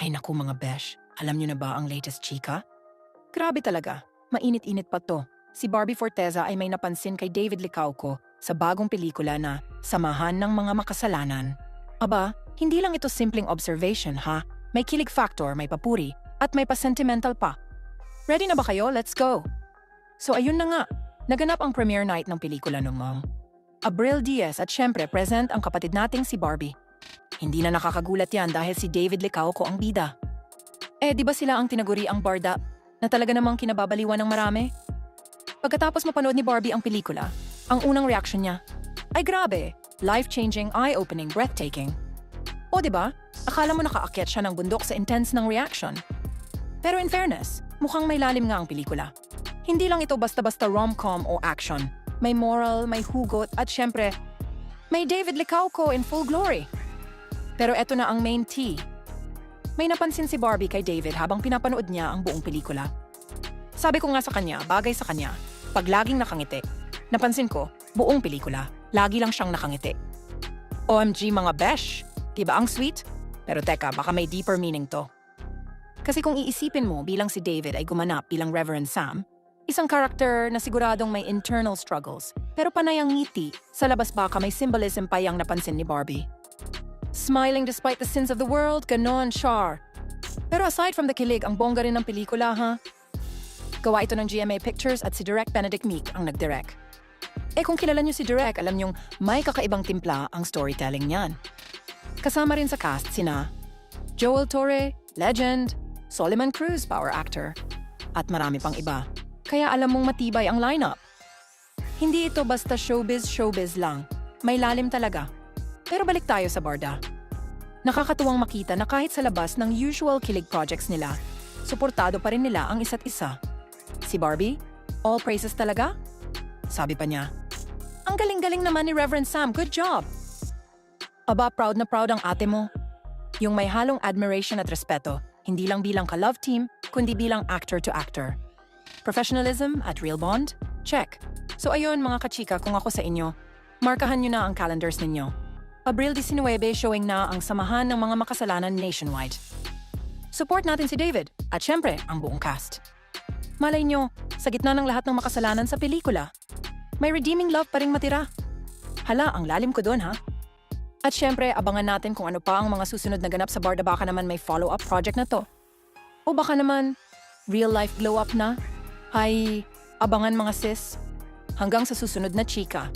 Ay naku mga besh, alam niyo na ba ang latest chika? Grabe talaga, mainit-init pa to. Si Barbie Forteza ay may napansin kay David Licauco sa bagong pelikula na Samahan ng Mga Makasalanan. Aba, hindi lang ito simpleng observation ha. May kilig factor, may papuri, at may pa-sentimental pa. Ready na ba kayo? Let's go! So ayun na nga, naganap ang premiere night ng pelikula noong Abril Diaz at syempre present ang kapatid nating si Barbie. Hindi na nakakagulat yan dahil si David Licauco ang bida. Eh, di ba sila ang tinaguri ang barda na talaga namang kinababaliwan ng marami? Pagkatapos mapanood ni Barbie ang pelikula, ang unang reaction niya, ay grabe, life-changing, eye-opening, breathtaking. O ba? Akala mo nakaakyat siya ng bundok sa intense ng reaction. Pero in fairness, mukhang may lalim nga ang pelikula. Hindi lang ito basta-basta rom-com o action. May moral, may hugot, at syempre, may David Licauco in full glory. Pero eto na ang main T. May napansin si Barbie kay David habang pinapanood niya ang buong pelikula. Sabi ko nga sa kanya, bagay sa kanya, pag laging nakangiti. Napansin ko, buong pelikula, lagi lang siyang nakangiti. OMG mga besh, di ba ang sweet? Pero teka, baka may deeper meaning to. Kasi kung iisipin mo bilang si David ay gumanap bilang Reverend Sam, isang karakter na siguradong may internal struggles, pero panay ang ngiti, sa labas baka may symbolism pa yung napansin ni Barbie. Smiling despite the sins of the world, ganon, Char. Pero aside from the kilig, ang bongga rin ng pelikula, ha? Gawa ito ng GMA Pictures at si Direk Benedict Meek ang nagdirect. Eh kung kilala niyo si Direk, alam niyong may kakaibang timpla ang storytelling niyan. Kasama rin sa cast sina Joel Torre, legend, Solomon Cruz, power actor, at marami pang iba. Kaya alam mong matibay ang lineup. Hindi ito basta showbiz-showbiz lang. May lalim talaga. Pero balik tayo sa Barda. Nakakatuwang makita na kahit sa labas ng usual kilig projects nila, suportado pa rin nila ang isa't isa. Si Barbie, all praises talaga? Sabi pa niya, Ang galing-galing naman ni Reverend Sam, good job! Aba, proud na proud ang ate mo. Yung may halong admiration at respeto, hindi lang bilang ka-love team, kundi bilang actor to actor. Professionalism at real bond? Check. So ayun mga kachika, kung ako sa inyo, markahan nyo na ang calendars ninyo. Abril 19 showing na ang Samahan ng Mga Makasalanan nationwide. Support natin si David at syempre ang buong cast. Malay nyo, sa gitna ng lahat ng makasalanan sa pelikula, may redeeming love pa ring matira. Hala, ang lalim ko doon ha. At syempre, abangan natin kung ano pa ang mga susunod na ganap sa Barda baka naman may follow-up project na to. O baka naman, real life glow up na? Ay, abangan mga sis. Hanggang sa susunod na chika.